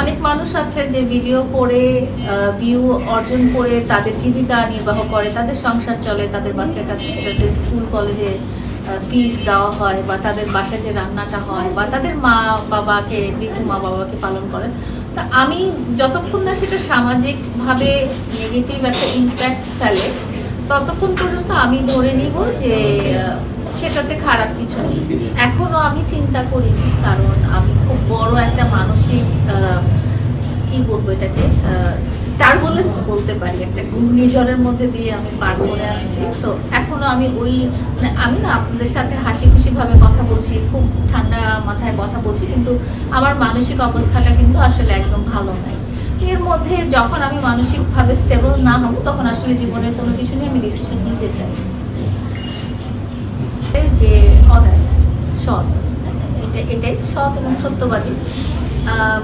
অনেক মানুষ আছে যে ভিডিও করে ভিউ অর্জন করে, তাদের জীবিকা নির্বাহ করে, তাদের সংসার চলে, তাদের বাচ্চা কাচ্চাদের স্কুল কলেজে ফিস দেওয়া হয় বা তাদের বাসায় যে রান্নাটা হয় বা তাদের মা বাবাকে, বৃদ্ধ মা বাবাকে পালন করেন। তা আমি যতক্ষণ না সেটা সামাজিকভাবে নেগেটিভ একটা ইম্প্যাক্ট ফেলে, ততক্ষণ পর্যন্ত আমি ধরে নিব যে সেটাতে খারাপ কিছু নেই। এখনও আমি চিন্তা করিনি কারণ আমি খুব বড় একটা কি বলব এটাকে টার্বুলেন্স বলতে পারি, একটা ঘূর্ণিঝড়ের মধ্যে দিয়ে আমি পার করে আসছি। তো এখনও আমি ওই মানে আমি না আপনাদের সাথে হাসি খুশি ভাবে কথা বলছি, খুব ঠান্ডা মাথায় কথা বলছি, কিন্তু আমার মানসিক অবস্থাটা কিন্তু আসলে একদম ভালো নাই। এর মধ্যে যখন আমি মানসিকভাবে স্টেবল না হব, তখন আসলে জীবনের কোনো কিছু নিয়ে আমি ডিসিশন নিতে চাই যে অনেস্ট সৎ এটা, এটাই সৎ এবং সত্যবাদী।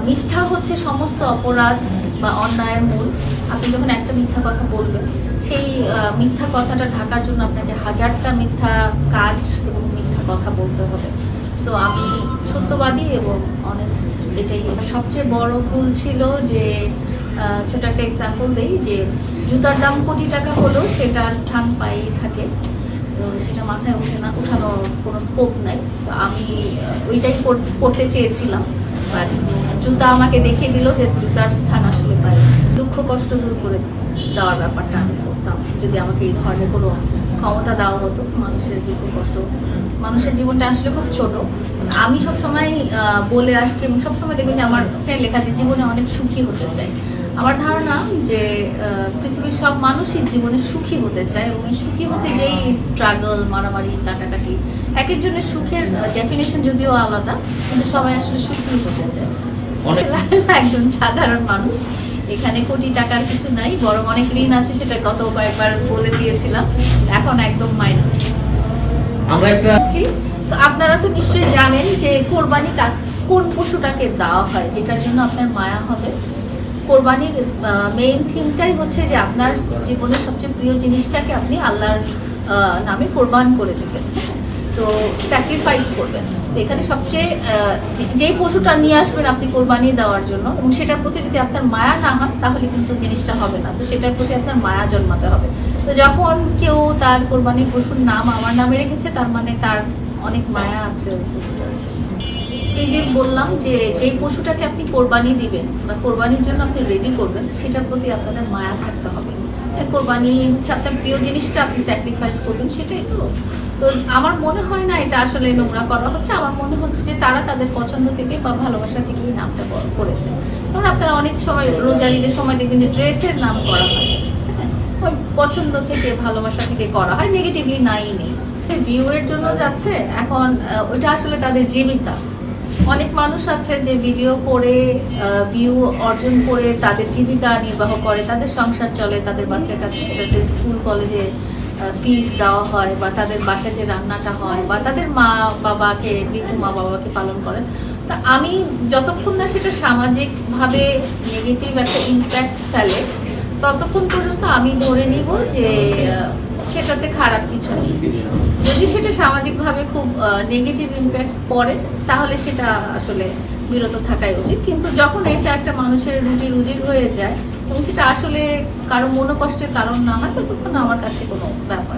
মিথ্যা হচ্ছে সমস্ত অপরাধ বা অন্যায়ের মূল। আপনি যখন একটা মিথ্যা কথা বলবেন, সেই মিথ্যা কথাটা ঢাকার জন্য আপনাকে হাজারটা মিথ্যা কাজ এবং মিথ্যা কথা বলতে হবে। সো আমি সত্যবাদী এবং অনেস্ট এটাই। সবচেয়ে বড় ভুল ছিল যে ছোট একটা এক্সাম্পল দেই যে, জুতার দাম কোটি টাকা হলেও সেটার স্থান পাই থাকে। তো সেটা মাথায় ওঠে না ওঠানোর কোনো স্কোপ নাই। আমি ওইটাই করতে চেয়েছিলাম। বাট জুতা আমাকে দেখিয়ে দিল যে জুতার স্থান আসলে পাই দুঃখ কষ্ট দূর করে দেওয়ার ব্যাপারটা আমি করতাম। যদি আমাকে এই ধরনের কোনো ক্ষমতা দেওয়া হতো, মানুষের দুঃখ কষ্ট, মানুষের জীবনটা আসলে খুব ছোট। আমি সবসময় বলে আসছি এবং সবসময় দেখবেন যে আমার লেখা যে জীবনে অনেক সুখী হতে চাই। আমার ধারণা যে পৃথিবীর সব মানুষই জীবনে সুখী হতে চায় এবং সুখী হতে যেই স্ট্রাগল মারামারি, কাটাকাটি, এক একজনের সুখের ডেফিনেশন যদিও আলাদা, কিন্তু সবাই আসলে সুখী হতে চায়। একজন সাধারণ মানুষ। এখানে কোটি টাকার কিছু নাই বরং অনেক ঋণ আছে সেটা গত কয়েকবার বলে দিয়েছিলাম। এখন একদম মাইনাস আমরা একটা আছি। তো আপনারা তো নিশ্চয়ই জানেন যে কোরবানি কোন পশুটাকে দেওয়া হয় যেটার জন্য আপনার মায়া হবে। কোরবানির মেইন থিমটাই হচ্ছে যে আপনার জীবনের সবচেয়ে প্রিয় জিনিসটাকে আপনি আল্লাহর নামে কোরবান করে দেবেন। তো স্যাক্রিফাইস করবেন। তো এখানে সবচেয়ে যেই পশুটা নিয়ে আসবেন আপনি কোরবানি দেওয়ার জন্য, এবং সেটার প্রতি যদি আপনার মায়া না হয়, তাহলে কিন্তু জিনিসটা হবে না। তো সেটার প্রতি আপনার মায়া জন্মাতে হবে। তো যখন কেউ তার কোরবানির পশুর নাম আমার নামে রেখেছে, তার মানে তার অনেক মায়া আছে এই যে বললাম যে যেই পশুটাকে আপনি কোরবানি দিবেন, বা কোরবানির জন্য আপনি রেডি করবেন, সেটার প্রতি আপনাদের মায়া থাকতে হবে। কোরবানি হচ্ছে আপনার প্রিয় জিনিসটা, আপনি স্যাক্রিফাইস করবেন, সেটাই তো। তো আমার মনে হয় না এটা আসলে নোংরা করা হচ্ছে। আমার মনে হচ্ছে যে তারা তাদের পছন্দ থেকে বা ভালোবাসা থেকেই নামটা করেছে। কারণ আপনারা অনেক সময় রোজারিদের সময় দেখবেন যে ড্রেসের নাম করা হয়। হ্যাঁ? পছন্দ থেকে, ভালোবাসা থেকে করা হয়। নেগেটিভলি নাই নেই। ভিউ এর জন্য যাচ্ছে। এখন ওইটা আসলে তাদের জীবিকা। অনেক মানুষ আছে যে ভিডিও করে ভিউ অর্জন করে তাদের জীবিকা নির্বাহ করে, তাদের সংসার চলে, তাদের বাচ্চা কাচ্চাদের স্কুল কলেজে ফিস দেওয়া হয় বা তাদের বাসায় যে রান্নাটা হয় বা তাদের মা বাবাকে বৃদ্ধ মা বাবাকে পালন করেন। তা আমি যতক্ষণ না সেটা সামাজিকভাবে নেগেটিভ একটা ইম্প্যাক্ট ফেলে, ততক্ষণ পর্যন্ত আমি ধরে নিব যে সেটাতে খারাপ কিছু নেই। যদি সেটা সামাজিকভাবে খুব নেগেটিভ ইম্প্যাক্ট পড়ে, তাহলে সেটা আসলে বিরত থাকাই উচিত। কিন্তু যখন এটা একটা মানুষের রুজি রুজি হয়ে যায় এবং সেটা আসলে কারও মনোকষ্টের কারণ না হয় ততক্ষণ আমার কাছে কোনো ব্যাপার